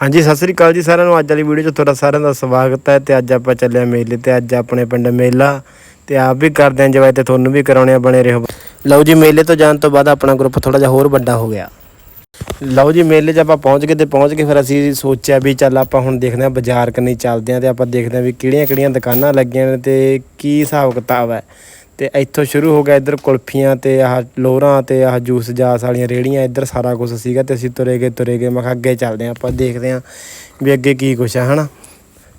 ਹਾਂਜੀ, ਸਤਿ ਸ੍ਰੀ ਅਕਾਲ ਜੀ ਸਾਰਿਆਂ ਨੂੰ। ਅੱਜ ਵਾਲੀ ਵੀਡੀਓ 'ਚ ਤੁਹਾਡਾ ਸਾਰਿਆਂ ਦਾ ਸਵਾਗਤ ਹੈ ਤੇ ਅੱਜ ਆਪਾਂ ਚੱਲੇ ਮੇਲੇ ਤੇ। ਅੱਜ ਆਪਣੇ ਪਿੰਡ ਮੇਲਾ ਤੇ ਆਪ ਵੀ ਕਰਦੇ ਆਂ ਇੰਜੋਏ ਤੇ ਤੁਹਾਨੂੰ ਵੀ ਕਰਾਉਣੇ ਆ ਬਣੇ ਰਹੋ। ਲਓ ਜੀ, ਮੇਲੇ ਤੋਂ ਜਾਣ ਤੋਂ ਬਾਅਦ ਆਪਣਾ ਗਰੁੱਪ ਥੋੜਾ ਜਿਹਾ ਹੋਰ ਵੱਡਾ ਹੋ ਗਿਆ। ਲਓ ਜੀ, ਮੇਲੇ 'ਚ ਆਪਾਂ ਪਹੁੰਚ ਗਏ ਤੇ ਪਹੁੰਚ ਕੇ ਫਿਰ ਅਸੀਂ ਸੋਚਿਆ ਵੀ ਚੱਲ ਆਪਾਂ ਹੁਣ ਦੇਖਦੇ ਆਂ ਬਾਜ਼ਾਰ ਕੰਨੀ ਚੱਲਦੇ ਆਂ ਤੇ ਆਪਾਂ ਦੇਖਦੇ ਆਂ ਵੀ ਕਿਹੜੀਆਂ ਕਿਹੜੀਆਂ ਦੁਕਾਨਾਂ ਲੱਗੀਆਂ ਨੇ ਤੇ ਕੀ ਹਿਸਾਬ ਕਿਤਾਬ ਹੈ। ਤੇ ਇੱਥੋਂ ਸ਼ੁਰੂ ਹੋ ਗਿਆ ਇੱਧਰ ਕੁਲਫੀਆਂ ਤੇ ਆਹ ਲੋਹਰਾਂ ਤੇ ਆਹ ਜੂਸ ਜਾਸ ਵਾਲੀਆਂ ਰੇੜੀਆਂ ਇੱਧਰ ਸਾਰਾ ਕੁਝ ਸੀਗਾ ਤੇ ਅਸੀਂ ਤੁਰੇ ਗਏ ਤੁਰੇ ਗਏ, ਮੈਂ ਕਿਹਾ ਅੱਗੇ ਚੱਲਦੇ ਆਂ ਆਪਾਂ ਦੇਖਦੇ ਆਂ ਵੀ ਅੱਗੇ ਕੀ ਕੁਛ ਹੈ ਹਨਾ।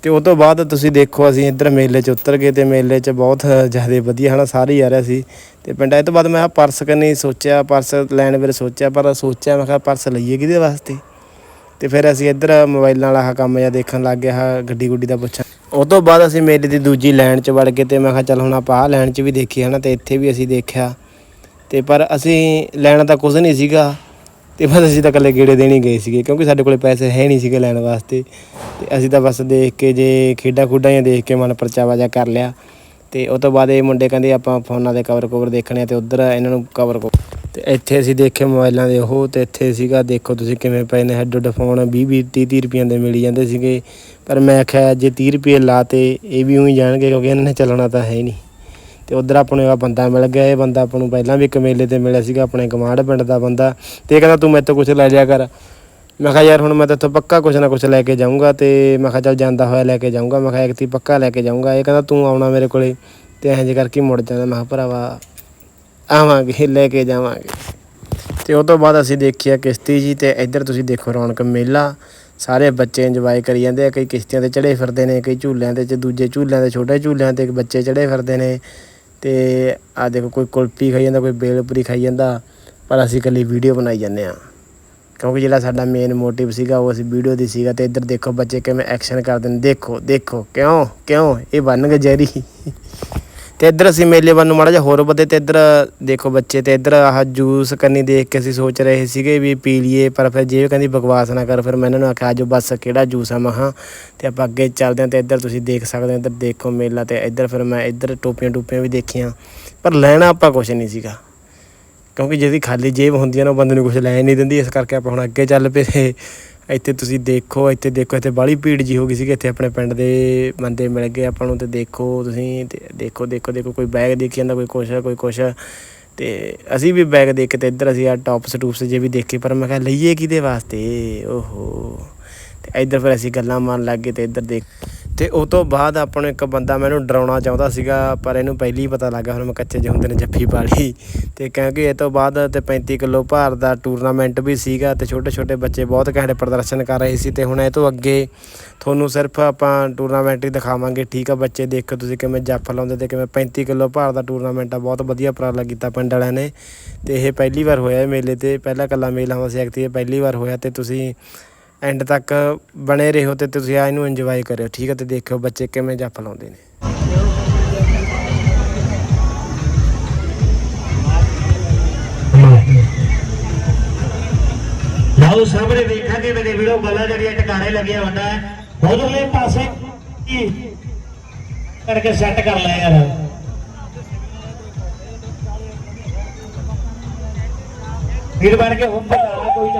ਤੇ ਉਸ ਤੋਂ ਬਾਅਦ ਤੁਸੀਂ ਦੇਖੋ ਅਸੀਂ ਇੱਧਰ ਮੇਲੇ 'ਚ ਉਤਰ ਗਏ ਤੇ ਮੇਲੇ 'ਚ ਬਹੁਤ ਜ਼ਿਆਦਾ ਵਧੀਆ, ਹਨਾ, ਸਾਰੇ ਹੀ ਆ ਰਿਹਾ ਸੀ। ਤੇ ਪਿੰਡ ਇਹ ਤੋਂ ਬਾਅਦ ਮੈਂ ਕਿਹਾ ਪਰਸ ਕਰਨੀ ਸੋਚਿਆ, ਪਰਸ ਲੈਣ ਵੇਲੇ ਸੋਚਿਆ, ਪਰ ਸੋਚਿਆ, ਮੈਂ ਕਿਹਾ ਪਰਸ ਲਈਏ ਕਿਹਦੇ ਵਾਸਤੇ। ਤੇ ਫਿਰ ਅਸੀਂ ਇੱਧਰ ਮੋਬਾਈਲ ਨਾਲ ਆਹ ਕੰਮ ਜਿਹਾ ਦੇਖਣ ਲੱਗ ਗਏ, ਆਹ ਗੱਡੀ ਗੁੱਡੀ ਦਾ ਪੁੱਛਾਂ ਉਹ ਤੋਂ ਬਾਅਦ ਅਸੀਂ ਮੇਲੇ ਦੀ ਦੂਜੀ ਲਾਈਨ 'ਚ ਵੜ ਗਏ ਤੇ ਮੈਂ ਕਿਹਾ ਚੱਲ ਹੁਣ ਆਪਾਂ ਆਹ ਲਾਈਨ 'ਚ ਵੀ ਦੇਖੀ ਹਨਾ, ਤੇ ਇੱਥੇ ਵੀ ਅਸੀਂ ਦੇਖਿਆ। ਤੇ ਪਰ ਅਸੀਂ ਲੈਣਾ ਤਾਂ ਕੁਝ ਨਹੀਂ ਸੀਗਾ, ਤੇ ਬਸ ਅਸੀਂ ਤਾਂ ਇਕੱਲੇ ਗੇੜੇ ਦੇਣ ਹੀ ਗਏ ਸੀਗੇ, ਕਿਉਂਕਿ ਸਾਡੇ ਕੋਲੇ ਪੈਸੇ ਹੈ ਨਹੀਂ ਸੀਗੇ ਲੈਣ ਵਾਸਤੇ। ਤੇ ਅਸੀਂ ਤਾਂ ਬਸ ਦੇਖ ਕੇ ਜੇ ਖੇਡਾਂ ਖੁੱਡਾਂ ਜਾਂ ਦੇਖ ਕੇ ਮਨ ਪਰਚਾਵਾ ਜਿਹਾ ਕਰ ਲਿਆ। ਤੇ ਉਹ ਤੋਂ ਬਾਅਦ ਇਹ ਮੁੰਡੇ ਕਹਿੰਦੇ ਆਪਾਂ ਫੋਨਾਂ ਦੇ ਕਵਰ ਕਵਰ ਦੇਖਣੇ ਆ ਤੇ ਉਧਰ ਇਹਨਾਂ ਨੂੰ ਕਵਰ ਤੇ ਇੱਥੇ ਅਸੀਂ ਦੇਖੇ ਮੋਬਾਈਲਾਂ ਦੇ ਉਹ ਤੇ ਇੱਥੇ ਸੀਗਾ, ਦੇਖੋ ਤੁਸੀਂ ਕਿਵੇਂ ਪਏ ਨੇ ਹੈਡ ਫੋਨ 20 20 30 30 ਰੁਪਈਆਂ ਦੇ ਮਿਲੀ ਜਾਂਦੇ ਸੀਗੇ। ਪਰ ਮੈਂ ਆਖਿਆ, ਜੇ 30 ਰੁਪਏ ਲਾਤੇ, ਇਹ ਵੀ ਉਹੀ ਜਾਣਗੇ ਕਿਉਂਕਿ ਇਹਨਾਂ ਨੇ ਚੱਲਣਾ ਤਾਂ ਹੈ ਹੀ ਨਹੀਂ। ਤੇ ਉਧਰ ਆਪਾਂ ਨੂੰ ਬੰਦਾ ਮਿਲ ਗਿਆ, ਇਹ ਬੰਦਾ ਆਪਾਂ ਨੂੰ ਪਹਿਲਾਂ ਵੀ ਇੱਕ ਮੇਲੇ ਤੇ ਮਿਲਿਆ ਸੀਗਾ, ਆਪਣੇ ਗਮਾਂਡ ਪਿੰਡ ਦਾ ਬੰਦਾ। ਤੇ ਇਹ ਕਹਿੰਦਾ, ਤੂੰ ਮੇਰੇ ਤੋਂ ਕੁਝ ਲੈ ਜਾ ਕਰ। ਮੈਂ ਕਿਹਾ, ਯਾਰ, ਹੁਣ ਮੈਂ ਤਾਂ ਇੱਥੋਂ ਪੱਕਾ ਕੁਝ ਨਾ ਕੁਝ ਲੈ ਕੇ ਜਾਊਂਗਾ ਤੇ ਮੈਂ ਕਿਹਾ, ਚੱਲ ਜਾਂਦਾ ਹੋਇਆ ਲੈ ਕੇ ਜਾਊਂਗਾ। ਮੈਂ ਕਿਹਾ, ਇੱਕ ਤੀ ਪੱਕਾ ਲੈ ਕੇ ਜਾਊਂਗਾ। ਇਹ ਕਹਿੰਦਾ, ਤੂੰ ਆਉਣਾ ਮੇਰੇ ਕੋਲੇ। ਤੇ ਐਂ ਜੇ ਕਰਕੇ ਮੁੜ ਜਾਂਦਾ। ਮੈਂ ਕਿਹਾ, ਭਰਾਵਾ ਆਵਾਂਗੇ ਲੈ ਕੇ ਜਾਵਾਂਗੇ। ਤੇ ਉਹ ਤੋਂ ਬਾਅਦ ਅਸੀਂ ਦੇਖਿਆ ਕਿਸ਼ਤੀ ਜੀ ਤੇ ਇੱਧਰ ਤੁਸੀਂ ਦੇਖੋ ਰੌਣਕ ਮੇਲਾ, ਸਾਰੇ ਬੱਚੇ ਇੰਜੋਏ ਕਰੀ ਜਾਂਦੇ ਆ, ਕਈ ਕਿਸ਼ਤੀਆਂ ਤੇ ਚੜੇ ਫਿਰਦੇ ਨੇ, ਕਈ ਝੂਲਿਆਂ ਤੇ ਚ, ਦੂਜੇ ਝੂਲਿਆਂ ਤੇ ਛੋਟੇ ਝੂਲਿਆਂ ਤੇ ਬੱਚੇ ਚੜੇ ਫਿਰਦੇ ਨੇ। ਤੇ ਆ ਦੇਖੋ ਕੋਈ ਕੁਲਪੀ ਖਾਈ ਜਾਂਦਾ, ਕੋਈ ਬੇਲਪੁਰੀ ਖਾਈ ਜਾਂਦਾ, ਪਰ ਅਸੀਂ ਇਕੱਲੀ ਵੀਡੀਓ ਬਣਾਈ ਜਾਂਦੇ ਆ ਕਿਉਂਕਿ ਜਿਹੜਾ ਸਾਡਾ ਮੇਨ ਮੋਟਿਵ ਸੀਗਾ, ਉਹ ਅਸੀਂ ਵੀਡੀਓ ਦੀ ਸੀਗਾ ਤੇ ਇੱਧਰ ਦੇਖੋ ਬੱਚੇ ਕਿਵੇਂ ਐਕਸ਼ਨ ਕਰਦੇ ਨੇ। ਦੇਖੋ ਦੇਖੋ, ਕਿਉਂ ਕਿਉਂ, ਇਹ ਬਣ ਗਏ ਜੈਰੀ। ਤੇ ਇੱਧਰ ਅਸੀਂ ਮੇਲੇ ਵੱਲ ਨੂੰ ਮਾੜਾ ਜਿਹਾ ਹੋਰ ਵਧੇ ਤੇ ਇੱਧਰ ਦੇਖੋ ਬੱਚੇ ਤੇ ਇੱਧਰ ਆਹ ਜੂਸ ਕੰਨੀ ਦੇਖ ਕੇ ਅਸੀਂ ਸੋਚ ਰਹੇ ਸੀਗੇ ਵੀ ਪੀ ਲਈਏ, ਪਰ ਫਿਰ ਜੇਬ ਕਹਿੰਦੀ ਬਕਵਾਸ ਨਾ ਕਰ, ਫਿਰ ਮੈਂ ਇਹਨਾਂ ਨੂੰ ਆਖਿਆ, ਆਜੋ ਬਸ ਕਿਹੜਾ ਜੂਸ ਆ? ਮਹਾ ਤੇ ਆਪਾਂ ਅੱਗੇ ਚੱਲਦੇ ਹਾਂ ਤੇ ਇੱਧਰ ਤੁਸੀਂ ਦੇਖ ਸਕਦੇ ਹੋ, ਇੱਧਰ ਦੇਖੋ ਮੇਲਾ ਤੇ ਇੱਧਰ ਫਿਰ ਮੈਂ ਇੱਧਰ ਟੋਪੀਆਂ ਟੋਪੀਆਂ ਵੀ ਦੇਖੀਆਂ। ਪਰ ਲੈਣਾ ਆਪਾਂ ਕੁਝ ਨਹੀਂ ਸੀਗਾ। ਕਿਉਂਕਿ ਜਿਹਦੀ ਖਾਲੀ ਜੇਬ ਹੁੰਦੀ ਹੈ ਨਾ, ਉਹ ਬੰਦੇ ਨੂੰ ਕੁਝ ਲੈ ਨਹੀਂ ਦਿੰਦੀ, ਇਸ ਕਰਕੇ ਆਪਾਂ ਹੁਣ ਅੱਗੇ ਚੱਲ ਪਏ। ਇੱਥੇ ਤੁਸੀਂ ਦੇਖੋ, ਇੱਥੇ ਦੇਖੋ, ਇੱਥੇ ਬਾਹਲੀ ਭੀੜ ਜੀ ਹੋ ਗਈ ਸੀ ਇੱਥੇ ਆਪਣੇ ਪਿੰਡ ਦੇ ਬੰਦੇ ਮਿਲ ਗਏ, ਆਪਾਂ ਨੂੰ ਤੇ ਦੇਖੋ ਤੁਸੀਂ ਤੇ ਦੇਖੋ ਦੇਖੋ ਦੇਖੋ, ਕੋਈ ਬੈਗ ਦੇਖੀ ਜਾਂਦਾ, ਕੋਈ ਕੁਛ ਕੋਈ ਕੁਛ। ਤੇ ਅਸੀਂ ਵੀ ਬੈਗ ਦੇਖ ਕੇ ਤੇ ਇੱਧਰ ਅਸੀਂ ਆ ਟੌਪਸ ਟੂਪਸ ਜੇ ਵੀ ਦੇਖੇ, ਪਰ ਮੈਂ ਕਿਹਾ ਲਈਏ ਕਿਹਦੇ ਵਾਸਤੇ? ਓਹੋ। ਤੇ ਇੱਧਰ ਫਿਰ ਅਸੀਂ ਗੱਲਾਂ ਮਾਰਨ ਲੱਗ ਗਏ ਤੇ ਇੱਧਰ ਦੇਖ ਤੇ ਉਹ ਤੋਂ ਬਾਅਦ ਆਪਾਂ ਨੂੰ ਇੱਕ ਬੰਦਾ ਮੈਨੂੰ ਡਰਾਉਣਾ ਚਾਹੁੰਦਾ ਸੀਗਾ, ਪਰ ਇਹਨੂੰ ਪਹਿਲੀ ਹੀ ਪਤਾ ਲੱਗਾ ਹੁਣ ਮੈਂ ਕੱਚੇ ਜਿਹੇ ਹੁੰਦੇ ਨੇ ਜੱਫੀ ਪਾ ਲਈ। ਤੇ ਕਿਉਂਕਿ ਇਹ ਤੋਂ ਬਾਅਦ ਤੇ 35 ਕਿਲੋ ਭਾਰ ਦਾ ਟੂਰਨਾਮੈਂਟ ਵੀ ਸੀਗਾ ਤੇ ਛੋਟੇ ਛੋਟੇ ਬੱਚੇ ਬਹੁਤ ਘੈਂਟ ਪ੍ਰਦਰਸ਼ਨ ਕਰ ਰਹੇ ਸੀ ਤੇ ਹੁਣ ਇਹ ਤੋਂ ਅੱਗੇ ਤੁਹਾਨੂੰ ਸਿਰਫ ਆਪਾਂ ਟੂਰਨਾਮੈਂਟ ਹੀ ਦਿਖਾਵਾਂਗੇ। ਠੀਕ ਆ ਬੱਚੇ, ਦੇਖੋ ਤੁਸੀਂ ਕਿਵੇਂ ਜੱਫ ਲਾਉਂਦੇ ਤੇ ਕਿਵੇਂ 35 ਕਿਲੋ ਭਾਰ ਦਾ ਟੂਰਨਾਮੈਂਟ ਆ, ਬਹੁਤ ਵਧੀਆ ਉਪਰਾਲਾ ਕੀਤਾ ਪਿੰਡ ਵਾਲਿਆਂ ਨੇ। ਤੇ ਇਹ ਪਹਿਲੀ ਵਾਰ ਹੋਇਆ ਮੇਲੇ ਤੇ, ਪਹਿਲਾ ਕੱਲਾ ਮੇਲਾ ਹੁੰਦਾ ਸੀ ਐਕਤੀ ਇਹ ਪਹਿਲੀ ਵਾਰ ਹੋਇਆ ਤੇ ਤੁਸੀਂ ਐਂਡ ਤੱਕ ਬਣੇ ਰਹੋ ਤੇ ਤੁਸੀਂ ਆ ਇਹਨੂੰ ਇੰਜੋਏ ਕਰਿਓ, ਠੀਕ ਹੈ? ਤੇ ਦੇਖਿਓ ਬੱਚੇ ਕਿਵੇਂ ਜੱਫ ਲਾਉਂਦੇ ਨੇ। ਲਓ, ਸਾਹਮਣੇ ਵੇਖਾਂਗੇ ਮੇਰੇ ਵੀਰੋ, ਗੱਲਾਂ ਜਿਹੜੀਆਂ ਟਿਕਾਣੇ ਲੱਗੀਆਂ ਹੁੰਦਾ ਉਧਰਲੇ ਪਾਸੇ ਕਰਕੇ ਸੈੱਟ ਕਰ ਲੈ ਯਾਰ। ਵੀਰ ਬਣ ਕੇ ਹੁਣ ਕੋਈ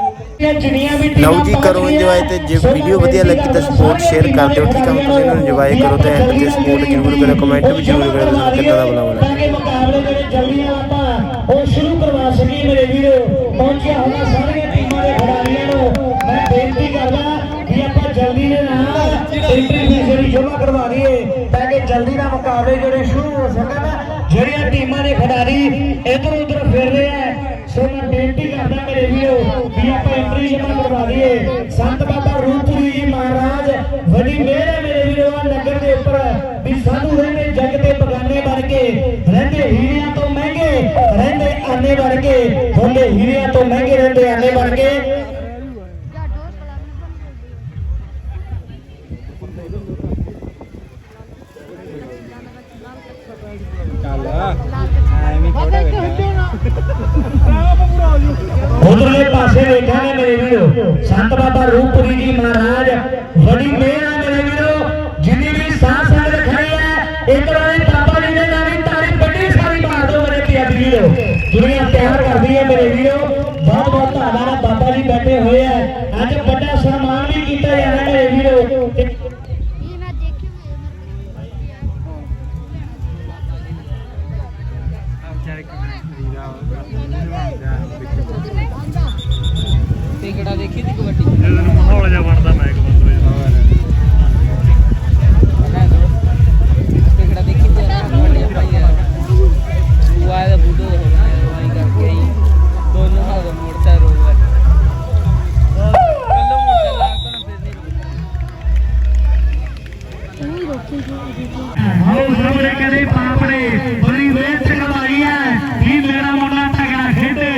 ਲਓ ਜੀ ਕਰੋ ਇੰਜੋਏ ਤੇ ਜੇ ਵੀਡੀਓ ਵਧੀਆ ਲੱਗੀ ਤਾਂ ਸਪੋਰਟ ਸ਼ੇਅਰ ਕਰ ਦਿਓ ਠੀਕ ਆ? ਹੁਣ ਤੁਸੀਂ ਇਹਨੂੰ ਇੰਜੋਏ ਕਰੋ ਤੇ ਐਂਡ ਤੇ ਸਪੋਰਟ ਜ਼ਰੂਰ ਕਰਿਓ ਕਮੈਂਟ ਵੀ ਜ਼ਰੂਰ ਤੁਹਾਨੂੰ ਕਿੱਦਾਂ ਦਾ ਤਾਂ ਕਿ ਮੁਕਾਬਲੇ ਜਿਹੜੇ ਜਲਦੀ ਆਪਾਂ ਉਹ ਸ਼ੁਰੂ ਕਰਵਾ ਸਕੀਏ ਮੇਰੇ ਵੀਰੋ। ਪਹੁੰਚਿਆ ਹੋਣਾ ਸਾਰੀਆਂ ਟੀਮਾਂ ਦੇ ਖਿਡਾਰੀਆਂ ਨੂੰ। ਮੈਂ ਬੇਨਤੀ ਕਰਦਾ ਕਿ ਆਪਾਂ ਜਲਦੀ ਦੇ ਨਾਲ ਐਂਟਰੀ ਫੀਸ ਜਿਹੜੀ ਜਮ੍ਹਾਂ ਕਰਵਾ ਲਈਏ ਤਾਂ ਕਿ ਜਲਦੀ ਨਾਲ ਮੁਕਾਬਲੇ ਜਿਹੜੇ ਸ਼ੁਰੂ ਹੋ ਸਕਣ। ਜਿਹੜੀਆਂ ਟੀਮਾਂ ਦੇ ਖਿਡਾਰੀ ਇਧਰ ਉਧਰ ਫਿਰ ਰਹੇ ਆ ਸੋ ਬੇਨਤੀ ਕਰਦਾ ਮੇਰੇ ਵੀਰੋ ਵੀ ਆਪਾਂ ਐਂਟਰੀ ਜਮ੍ਹਾਂ ਕਰਵਾ ਲਈਏ ਸੰਤ ਬਾਬਾ ਰੂਪਪੁਰੀ ਜੀ ਮਹਾਰਾਜ, ਵੱਡੀ ਮਿਹਰ ਹੈ ਮੇਰੇ ਵੀਰੋ ਆ ਨਗਰ ਦੇ ਉੱਪਰ ਵੀ ਸਾਨੂੰ ਰਹਿੰਦੇ ਜਗ ਦੇ ਬਗਾਨੇ ਬਣ ਕੇ, ਰਹਿੰਦੇ ਹੀਰਿਆਂ ਤੋਂ ਮਹਿੰਗੇ, ਰਹਿੰਦੇ ਆਨੇ ਬਣ ਕੇ ਹੁੰਦੇ ਹੀਰਿਆਂ ਤੋਂ ਮਹਿੰਗੇ, ਰਹਿੰਦੇ ਆਨੇ ਬਣ ਕੇ। ਬਾਬਾ ਰੂਪਪੁਰੀ ਜੀ ਮਹਾਰਾਜ, ਬੜੀ ਮਿਹਰ ਹੈ ਮੇਰੇ ਵੀਰੋ। ਜਿੰਨੀ ਵੀ ਸਾਹ ਸਾਹ ਰੱਖਣੀ ਹੈ, ਇੱਕ ਵਾਰੀ ਬਾਬਾ ਜੀ ਦੇ ਨਾਮ ਦੀ ਤਾੜੀ ਵੱਡੀ ਸਾਰੀ ਮਾਰ ਦਿਓ ਮੇਰੇ ਪਿਆਰੇ ਵੀਰੋ। ਦੁਨੀਆ ਪਿਆਰ ਕਰਦੀ ਹੈ ਮੇਰੇ ਵੀਰੋ। ਬਹੁਤ ਬਹੁਤ ਧੰਨਵਾਦ ਬਾਬਾ ਜੀ ਬੈਠੇ ਹੋਏ ਆ। ਅੱਜ ਵੱਡਾ ਸਨਮਾਨ ਵੀ ਕੀਤਾ ਟਿਕੜਾ ਨਹੀਂ ਆਓ ਸਾਹਮਣੇ ਕਰੇ ਬਾਪ ਨੇ, ਬੜੀ ਮਿਹਨਤ ਕਰਵਾਈ ਹੈ। ਵੀ ਮੇਰਾ ਮੁੰਡਾ ਤਗੜਾ ਖੇਡੇ,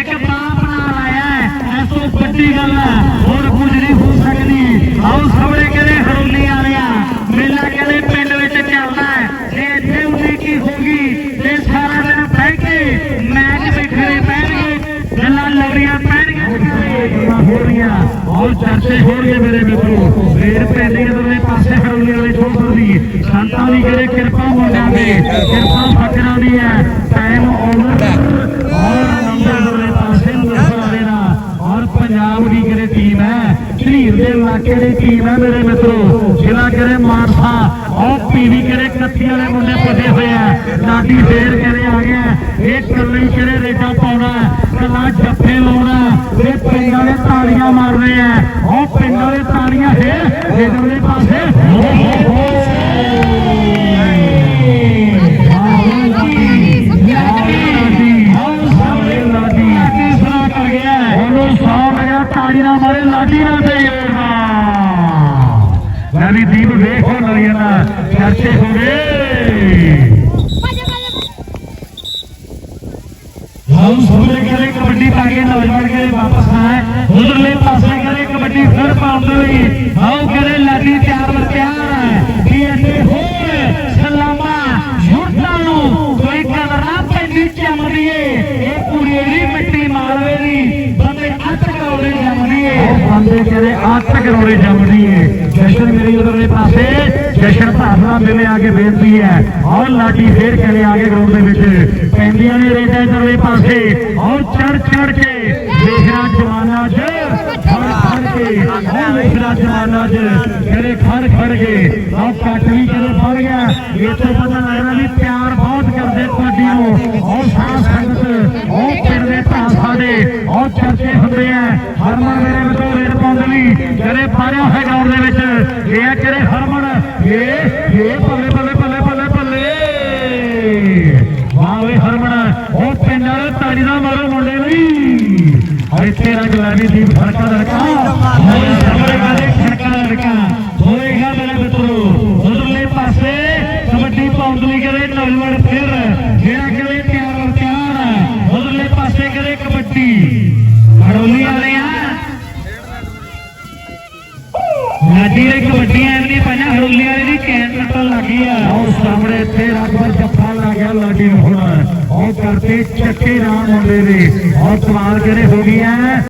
ਇੱਕ ਪਾਪ ਨਾਲ ਆਇਆ ਹੈ ਐਸੋ ਵੱਡੀ ਗੱਲ ਹੈ, ਹੋਰ ਕੁਝ ਨਹੀਂ ਹੋ ਸਕਦੀ। ਆਓ ਸਾਹਮਣੇ ਕਰੇ ਹਰੋਲੀ ਵਾਲਿਆ ਮੇਲਾ ਕਹਿੰਦੇ ਪਿੰਡ ਵਿੱਚ ਚੱਲਦਾ ਹੈ ਜੇ ਇੱਥੇ ਉਨੀ ਕੀ ਹੋਗੀ ਤੇ ਸਾਰਾ ਦਿਨ ਬਹਿ ਕੇ ਮੈਚ ਵੇਖਣੇ ਪੈਣਗੇ ਗੱਲਾਂ ਲੱਗੀਆਂ ਪੈਣਗੀਆਂ ਹੋ ਰਹੀਆਂ ਔਰ ਚਰਚੇ ਹੋਣਗੇ ਮੇਰੇ ਮਿੱਤਰੋ ਰੇਡ ਪੈਂਦੀ ਹੈ ਦੋਵੇਂ ਪਾਸੇ ਹਰੋਲੀ ਵਾਲੇ ਛੋਟਰ ਦੀ ਸੰਤਾਂ ਦੀ ਕਰੇ ਕਿਰਪਾ ਮੁੰਡਿਆਂ ਦੀ ਕਿਰਪਾ ਫਕਰਾਂ ਦੀ ਹੈ। ਟਾਈਮ ਓਵਰ ਔਰ ਨੰਬਰ ਦੋਵੇਂ ਪਾਸੇ ਨੂੰ ਵਾਲੇ ਦਾ ਔਰ ਪੰਜਾਬ ਦੀ ਕਰੇ ਟੀਮ ਹੈ ਝੀਰ ਦੇ ਇਲਾਕੇ ਦੀ ਟੀਮ ਹੈ ਮੇਰੇ ਮਿੱਤਰੋ। ਜ਼ਿਲ੍ਹਾ ਕਰੇ ਮਾਨਸਾ? ਔਰ ਪੀਵੀ ਕਰੇ ਕੱਤੀ ਵਾਲੇ ਮੁੰਡੇ ਪੁੱਜੇ ਹੋਏ ਆ। ਲਾਡੀ ਫੇਰ ਕਰੇ ਆ ਗਿਆ ਇਹ ਕੱਲੇ ਕਰੇ ਰੇਡਾ ਪਾਉਣਾ ਕੱਲਾ ਜੱਫੇ ਲਾਉਣਾ ਇਹ ਪਿੰਡ ਵਾਲੇ ਤਾੜੀਆਂ ਮਾਰ ਰਹੇ ਆ। ਉਹ ਪਿੰਡ ਵਾਲੇ ਤਾੜੀਆਂ ਹੈ ਰੇਡਰ ਦੇ ਪਾਸੇ। ਹੋ ਹੋ ਹੋ चर्चे हो गए हम कबड्डी वापस आए उधर ले पास करे कबड्डी फिर पाउंड आओ करे लाठी चार पर ਹੈ ਹੋਰ ਸਲਾਮਾ ਯੁੱਧਾਂ ਨੂੰ ਕੋਈ ਕਦਰਾਂ ਪੈਂਦੀ ਚਮਦੀ ਏ, ਇਹ ਪੂਰੀ ਮਿੱਟੀ ਮਾਲਵੇ ਦੀ, ਬੰਦੇ ਅੱਤ ਕਰੋੜੇ ਜੰਮਦੀ ਏ। ਬੰਦੇ ਕਹਿੰਦੇ ਅੱਤ ਕਰੋੜੇ ਜੰਮਦੀ ਏ। ਜਸ਼ਨ ਮੇਰੀ ਉਧਰਲੇ ਪਾਸੇ, ਜਸ਼ਨ ਭਾਵਨਾ ਮੇਰੇ ਆ ਕੇ ਬੇਨਤੀ ਹੈ ਔਰ ਲਾਡੀ ਫੇਰ ਕਰੇ ਆ ਕੇ ਗਰਾਊਂਡ ਦੇ ਵਿੱਚ। ਪੈਂਦੀਆਂ ਨੇ ਰੇਡਾਂ ਇਧਰਲੇ ਪਾਸੇ। ਔਰ ਚੜ ਚੜ ਕੇ ਦੇਖਣਾ ਜਵਾਨਾਂ ਔਰ ਦੇਖਣਾ ਜਵਾਨਾਂ 'ਚ ਕਰੇ ਖੜ ਖੜ ਕੇ ਔਰ ਕੱਟ ਵੀ ਕਰੇ ਫੜ ਗਿਆ, ਇੱਥੇ ਪਤਾ ਲੱਗਦਾ ਵੀ ਪਿਆਰ ਬਹੁਤ ਕਰਦੇ ਕਬੱਡੀ ਨੂੰ। ਔਰ ਸਾਹ ਸੰਗਤ ਔਰ ਪਿੰਡ ਦੇ ਭਰਾ ਸਾਡੇ ਔਰ ਚਰਚੇ ਹੁੰਦੇ ਆ। ਹਰਮਨ ਮੇਰੇ ਵਿੱਚੋਂ ਰੇਡ ਪਾਉਂਦੇ ਲਈ ਕਰੇ ਪਾਰਿਆ ਹੋਇਆ ਗਰਾਊਂਡ ਦੇ ਵਿੱਚ। ਇਹ ਆ ਕਰੇ ਹਰਮਨ, ਇਹ ਇਹ ਬੱਲੇ ਬੱਲੇ ਬੱਲੇ ਬੱਲੇ ਬੱਲੇ ਵਾਹ ਵੇ ਹਰਮਨ, ਉਹ ਪਿੰਡ ਵਾਲੇ ਤਾੜੀ ਦਾ ਮਾਰੋ ਮੁੰਡੇ ਲਈ ਇੱਥੇ ਰੰਗ ਲਾਵੀ ਦੀ ਫੜਕਾ ਲੜਕਾ ਕੱਟਣ ਲੱਗੀ ਆ। ਉਹ ਸਾਹਮਣੇ ਇੱਥੇ ਰੱਬਰ ਜੱਫਾ ਲੱਗ ਗਿਆ ਲਾਡੀ ਨੂੰ ਹੁਣ। ਉਹ ਕਰਤੇ ਚੱਕੇ ਰਾਮ ਮੁੰਡੇ ਦੇ। ਔਰ